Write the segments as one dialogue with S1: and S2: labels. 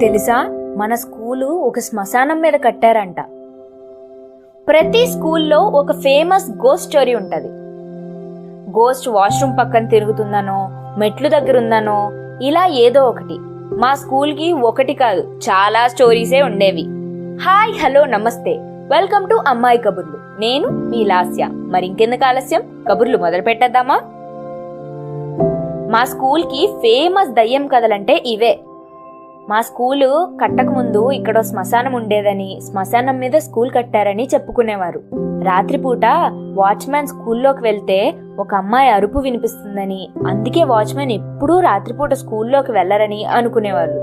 S1: తెలుసా? మన స్కూలు ఒక శ్మశానం మీద కట్టారంట. ప్రతి స్కూల్లో ఒక ఫేమస్ గోస్ట్ స్టోరీ ఉంటుంది. గోస్ట్ వాష్రూమ్ పక్కన తిరుగుతుందనో మెట్లు దగ్గర ఉందనో ఇలా ఏదో ఒకటి. మా స్కూల్కి ఒకటి కాదు చాలా స్టోరీసే ఉండేవి. హాయ్ హలో నమస్తే. వెల్కమ్ టు అమ్మాయి కబుర్లు. నేను మీ లాస్య. మరి ఇంకెందుకు ఆలస్యం? కబుర్లు మొదలు పెట్టేద్దామా? మా స్కూల్కి ఫేమస్ దయ్యం కథలంటే ఇవే. మా స్కూలు కట్టక ముందు ఇక్కడ శ్మశానం ఉండేదని శ్మశానం మీద స్కూల్ కట్టారని చెప్పుకునేవారు. రాత్రిపూట వాచ్మ్యాన్ స్కూల్లోకి వెళ్తే ఒక అమ్మాయి అరుపు వినిపిస్తుందని అందుకే వాచ్మ్యాన్ ఎప్పుడూ రాత్రిపూట స్కూల్లోకి వెళ్ళరని అనుకునేవాళ్ళు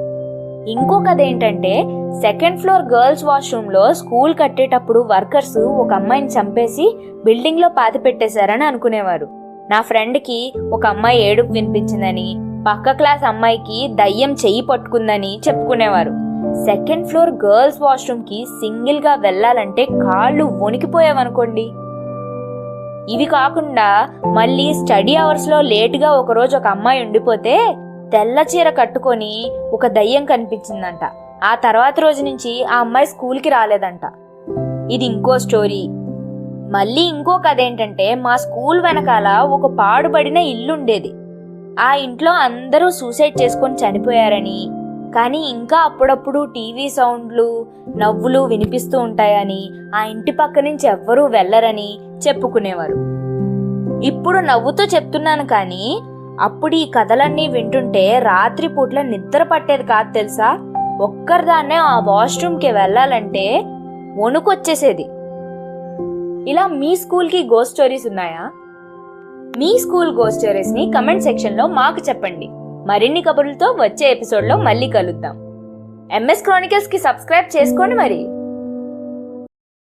S1: ఇంకొకది ఏంటంటే సెకండ్ ఫ్లోర్ గర్ల్స్ వాష్రూమ్లో స్కూల్ కట్టేటప్పుడు వర్కర్స్ ఒక అమ్మాయిని చంపేసి బిల్డింగ్లో పాతి పెట్టేశారని అనుకునేవారు. నా ఫ్రెండ్కి ఒక అమ్మాయి ఏడుపు వినిపించిందని పక్క క్లాస్ అమ్మాయికి దయ్యం చెయ్యి పట్టుకుందని చెప్పుకునేవారు. సెకండ్ ఫ్లోర్ గర్ల్స్ వాష్రూమ్కి సింగిల్గా వెళ్ళాలంటే కాళ్ళు వణికిపోయావనుకోండి. ఇవి కాకుండా మళ్ళీ స్టడీ అవర్స్లో లేటుగా ఒకరోజు ఒక అమ్మాయి ఉండిపోతే తెల్ల చీర కట్టుకొని ఒక దయ్యం కనిపించిందంట. ఆ తర్వాత రోజు నుంచి ఆ అమ్మాయి స్కూల్కి రాలేదంట. ఇది ఇంకో స్టోరీ. మళ్ళీ ఇంకో కథ ఏంటంటే మా స్కూల్ వెనకాల ఒక పాడుబడిన ఇల్లు ఉండేది ఆ ఇంట్లో అందరూ సూసైడ్ చేసుకొని చనిపోయారని. కానీ ఇంకా అప్పుడప్పుడు టీవీ సౌండ్లు నవ్వులు వినిపిస్తూ ఉంటాయని ఆ ఇంటి పక్క నుంచి ఎవ్వరూ వెళ్ళరని చెప్పుకునేవారు. ఇప్పుడు నవ్వుతూ చెప్తున్నాను కానీ అప్పుడు ఈ కథలన్నీ వింటుంటే రాత్రి పూట్ల నిద్ర పట్టేది కాదు తెలుసా? ఒక్కరిదాన్నే ఆ వాష్రూమ్కి వెళ్ళాలంటే వణుకొచ్చేసేది. ఇలా మీ స్కూల్కి గోస్ట్ స్టోరీస్ ఉన్నాయా? మీ స్కూల్ గో స్టోరీస్ని కమెంట్ సెక్షన్లో మాకు చెప్పండి. మరిన్ని కబుర్లతో వచ్చే ఎపిసోడ్లో మళ్ళీ కలుద్దాం. ఎంఎస్ క్రానికల్స్కి సబ్స్క్రైబ్ చేసుకోండి మరి.